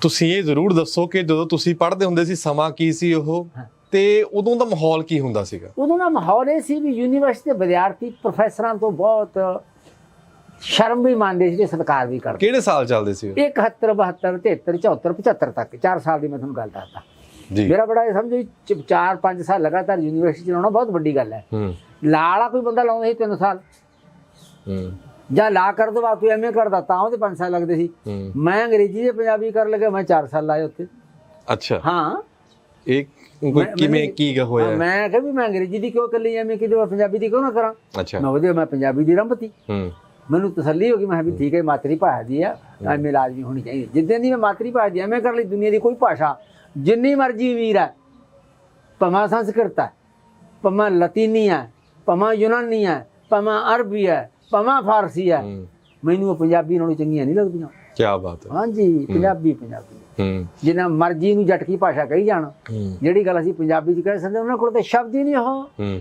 ਤੁਸੀਂ ਇਹ ਜ਼ਰੂਰ ਦੱਸੋ ਕਿ ਜਦੋਂ ਤੁਸੀਂ ਪੜ੍ਹਦੇ ਹੁੰਦੇ ਸੀ ਸਮਾਂ ਕੀ ਸੀ ਉਹ? ਤੇ ਉਦੋਂ ਦਾ ਮਾਹੌਲ ਕੀ ਹੁੰਦਾ ਸੀਗਾ? ਉਦੋਂ ਦਾ ਮਾਹੌਲ ਇਹ ਸੀ ਵੀ ਯੂਨੀਵਰਸਿਟੀ ਦੇ ਵਿਦਿਆਰਥੀ ਪ੍ਰੋਫੈਸਰਾਂ ਤੋਂ ਬਹੁਤ ਸ਼ਰਮ ਵੀ ਮੰਨਦੇ ਸੀ ਤੇ ਸਤਿਕਾਰ ਵੀ ਕਰਦੇ ਕਿਹੜੇ ਸਾਲ ਚੱਲਦੇ ਸੀ? ਉਹ? 71 72 73 74 75 ਤੱਕ। 4 ਸਾਲ ਦੀ ਮੈਂ ਤੁਹਾਨੂੰ ਗੱਲ ਦੱਸਦਾ। ਜੀ। ਮੇਰਾ ਬੜਾ ਇਹ ਸਮਝੋ 4 5 ਸਾਲ ਲਗਾਤਾਰ ਯੂਨੀਵਰਸਿਟੀ ਚਲਾਉਣਾ ਬਹੁਤ ਵੱਡੀ ਗੱਲ ਹੈ। ਹੂੰ। ਲਾਲਾ ਕੋਈ ਬੰਦਾ ਲਾਉਂਦਾ ਸੀ 3 ਸਾਲ? ਹੂੰ। ਜਾਂ ਲਾ ਕਰ ਦੋ ਬਾਕੀ ਐਮਏ ਕਰਦਾ ਤਾਂ ਉਹਦੇ 5 ਸਾਲ ਲੱਗਦੇ ਸੀ। ਮੈਂ ਅੰਗਰੇਜ਼ੀ ਤੇ ਪੰਜਾਬੀ ਕਰਨ ਲੱਗਾ ਮੈਂ 4 ਸਾਲ ਲਾਏ ਉੱਥੇ। ਅੱਛਾ। ਹਾਂ। ਮੈਂ- ਕਿਵੇਂ ਕੀ ਗਾ ਹੋਇਆ? ਮੈਂ ਕਿਹਾ ਵੀ ਮੈਂ ਅੰਗਰੇਜ਼ੀ ਦੀ ਕਿਉਂ ਕੱਲੀ ਐਵੇਂ ਕਿਤੇ ਪੰਜਾਬੀ ਦੀ ਕਿਉਂ ਨਾ ਕਰਾਂ? ਅੱਛਾ। ਮੈਂ ਉਹਦੇ ਮੈਂ ਪੰਜਾਬੀ ਦੀ ਰੰਭਤੀ। ਹੂੰ। ਮੈਨੂੰ ਤਸੱਲੀ ਹੋ ਗਈ ਮੈਂ ਵੀ ਠੀਕ ਹੈ ਮਾਤਰੀ ਭਾਸ਼ਾ ਦੀ ਆ ਐਵੇਂ ਲਾਜ਼ਮੀ ਹੋਣੀ ਚਾਹੀਦੀ। ਜਿੱਦਾਂ ਦੀ ਮੈਂ ਮਾਤਰੀ ਭਾਸ਼ਾ ਦੀ ਐਵੇਂ ਕਰ ਲਈ ਦੁਨੀਆ ਦੀ ਕੋਈ ਭਾਸ਼ਾ ਜਿੰਨੀ ਮਰਜ਼ੀ ਅਮੀਰ ਹੈ ਭਾਵੇਂ ਸੰਸਕ੍ਰਿਤ ਹੈ ਭਾਵੇਂ ਲਤੀਨੀ ਹੈ ਭਾਵੇਂ ਯੂਨਾਨੀ ਹੈ ਭਾਵੇਂ ਅਰਬੀ ਹੈ ਭਾਵੇਂ ਫਾਰਸੀ ਹੈ ਹੂੰ। ਮੈਨੂੰ ਉਹ ਪੰਜਾਬੀ ਨਾਲੋਂ ਚੰਗੀਆਂ ਨਹੀਂ ਲੱਗਦੀਆਂ। ਕੀ ਬਾਤ ਹੈ। ਹਾਂਜੀ ਪੰਜਾਬੀ ਪੰਜਾਬੀ। ਹੂੰ। ਜਿੰਨਾ ਮਰਜ਼ੀ ਨੂੰ ਜਟਕੀ ਭਾਸ਼ਾ ਕਹੀ ਜਾਣ ਜਿਹੜੀ ਗੱਲ ਅਸੀਂ ਪੰਜਾਬੀ ਚ ਕਹਿ ਸਕਦੇ ਉਹਨਾਂ ਕੋਲ ਤਾਂ ਸ਼ਬਦ ਹੀ ਨਹੀਂ ਉਹ। ਹੂੰ।